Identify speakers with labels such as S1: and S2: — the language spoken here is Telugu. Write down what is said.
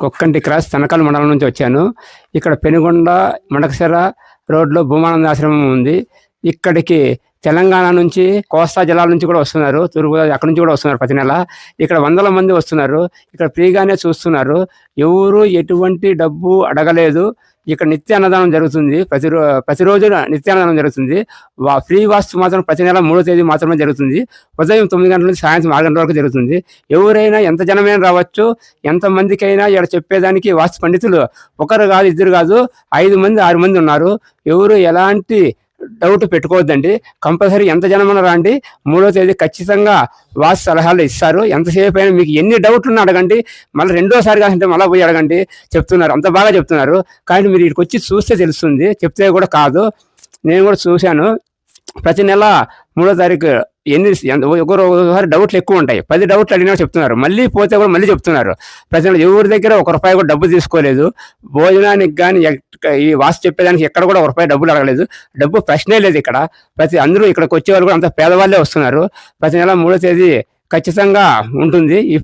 S1: కొక్కంటి క్రాస్ తనకల్ మండలం నుంచి వచ్చాను. ఇక్కడ పెనుగొండ మడకసెర రోడ్లో భూమానంద ఆశ్రమం ఉంది. ఇక్కడికి తెలంగాణ నుంచి కోస్తా జిల్లాల నుంచి కూడా వస్తున్నారు. తూర్పుగోదావరి అక్కడ నుంచి కూడా వస్తున్నారు ప్రతి నెల. ఇక్కడ వందల మంది వస్తున్నారు. ఇక్కడ ఫ్రీగానే చూస్తున్నారు. ఎవరు ఎటువంటి డబ్బు అడగలేదు. ఇక్కడ నిత్య అన్నదానం జరుగుతుంది. ప్రతిరో ప్రతిరోజు నిత్య అన్నదానం జరుగుతుంది. వా ఫ్రీ వాస్తు మాత్రం ప్రతి నెల మూడో తేదీ మాత్రమే జరుగుతుంది. ఉదయం తొమ్మిది గంటల నుంచి సాయంత్రం ఆరు గంటల వరకు జరుగుతుంది. ఎవరైనా ఎంత జనమైనా రావచ్చు ఎంత మందికైనా ఇక్కడ చెప్పేదానికి వాస్తు పండితులు ఒకరు కాదు ఇద్దరు కాదు ఐదు మంది ఆరు మంది ఉన్నారు. ఎవరు ఎలాంటి డౌట్ పెట్టుకోవద్దండి. కంపల్సరీ ఎంత జనమన రాండి. మూడో తేదీ ఖచ్చితంగా వాసు సలహాలు ఇస్తారు. ఎంతసేపు అయినా మీకు ఎన్ని డౌట్లు ఉన్నా అడగండి. మళ్ళీ రెండోసారి కాదంటే మళ్ళీ పోయి అడగండి. చెప్తున్నారు. అంత బాగా చెప్తున్నారు. కానీ మీరు ఇక్కడికి వచ్చి చూస్తే తెలుస్తుంది. చెప్తే కూడా కాదు. నేను కూడా చూశాను. ప్రతి నెల మూడో తారీఖు ఎన్ని ఎంత- ఒకసారి డౌట్లు ఎక్కువ ఉంటాయి. పది డౌట్లు అడిగినా చెప్తున్నారు. మళ్ళీ పోతే కూడా మళ్ళీ చెప్తున్నారు. ప్రతి నెల ఎవరి దగ్గర ఒక రూపాయి కూడా డబ్బు తీసుకోలేదు. భోజనానికి కానీ ఈ వాసు చెప్పేదానికి ఎక్కడ కూడా ఒక రూపాయి డబ్బులు అడగలేదు. డబ్బు ప్రశ్నే లేదు ఇక్కడ. ప్రతి అందరూ ఇక్కడికి వచ్చే కూడా అంత పేదవాళ్ళే వస్తున్నారు. ప్రతి నెల మూడో తేదీ ఖచ్చితంగా ఉంటుంది.